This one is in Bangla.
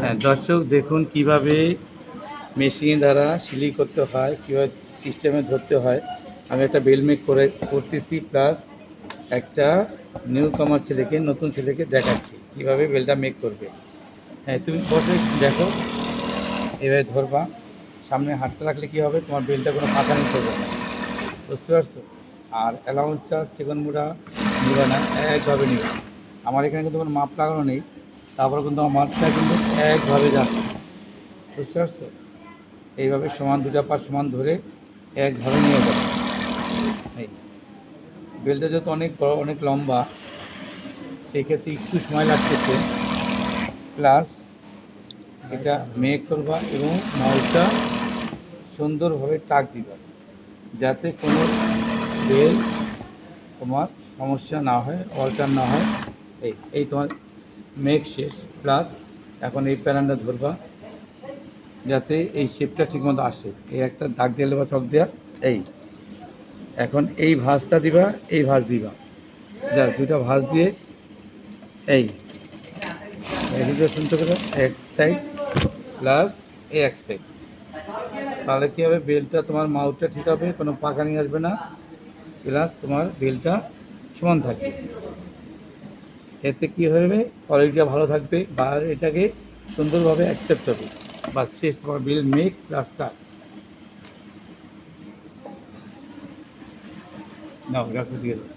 হ্যাঁ দর্শক দেখুন কীভাবে মেশিন দ্বারা সিলি করতে হয়, কীভাবে সিস্টেমে ধরতে হয়। আমি একটা বেল মেক করে করতেছি প্লাস একটা নিউ কামার ছেলেকে, নতুন ছেলেকে দেখাচ্ছি, কীভাবে বেলটা মেক করবে। হ্যাঁ তুমি বসে দেখো, এভাবে ধরবা। সামনে হাতটা রাখলে কী হবে? তোমার বেলটা কোনো ফাঁকা নিতে হবে বুঝতে পারছ? আর অ্যালাউন্সটা চিকন মুড়া নিবে না, একভাবে নিবে। আমার এখানে কিন্তু কোনো মাপ লাগানো নেই। তারপরে কিন্তু আমার মাছটা কিন্তু একভাবে যাচ্ছে। বুঝতে পারছ? এইভাবে সমান দুটা পা সমান ধরে একভাবে নিয়ে যাবে বেলটা যেহেতু অনেক বড়, অনেক লম্বা, সেক্ষেত্রে একটু সময় লাগতেছে। প্লাস এটা মেক করবা এবং মাউসটা সুন্দরভাবে টাক দিবা, যাতে কোনো বেল তোমার সমস্যা না হয়, অল্টার না হয়। এই তোমার মেক শেষ প্লাস এখন এই প্যারানটা ধরবা যাতে এই শেপটা ঠিকমতো আসে। এই একটা দাগ দিলে বা চক দেওয়া এই। এখন এই ভাঁজটা দিবা এই ভাঁজ দিবা। যা দুটা ভাঁজ দিয়ে এই। শুনতে পেল এক সাইড প্লাস এই এক সাইড তাহলে কী হবে? বেলটা তোমার মাউথটা ঠিক হবে কোনো পাকানি আসবে না। প্লাস তোমার বেলটা সমান থাকবে। এতে কি হবে? কোয়ালিটিটা ভালো থাকবে বা এটাকে সুন্দরভাবে অ্যাকসেপ্ট হবে। বা শেষ তোমার বিল মেক রাস্তা। নাও রাখো দিয়ে দাও।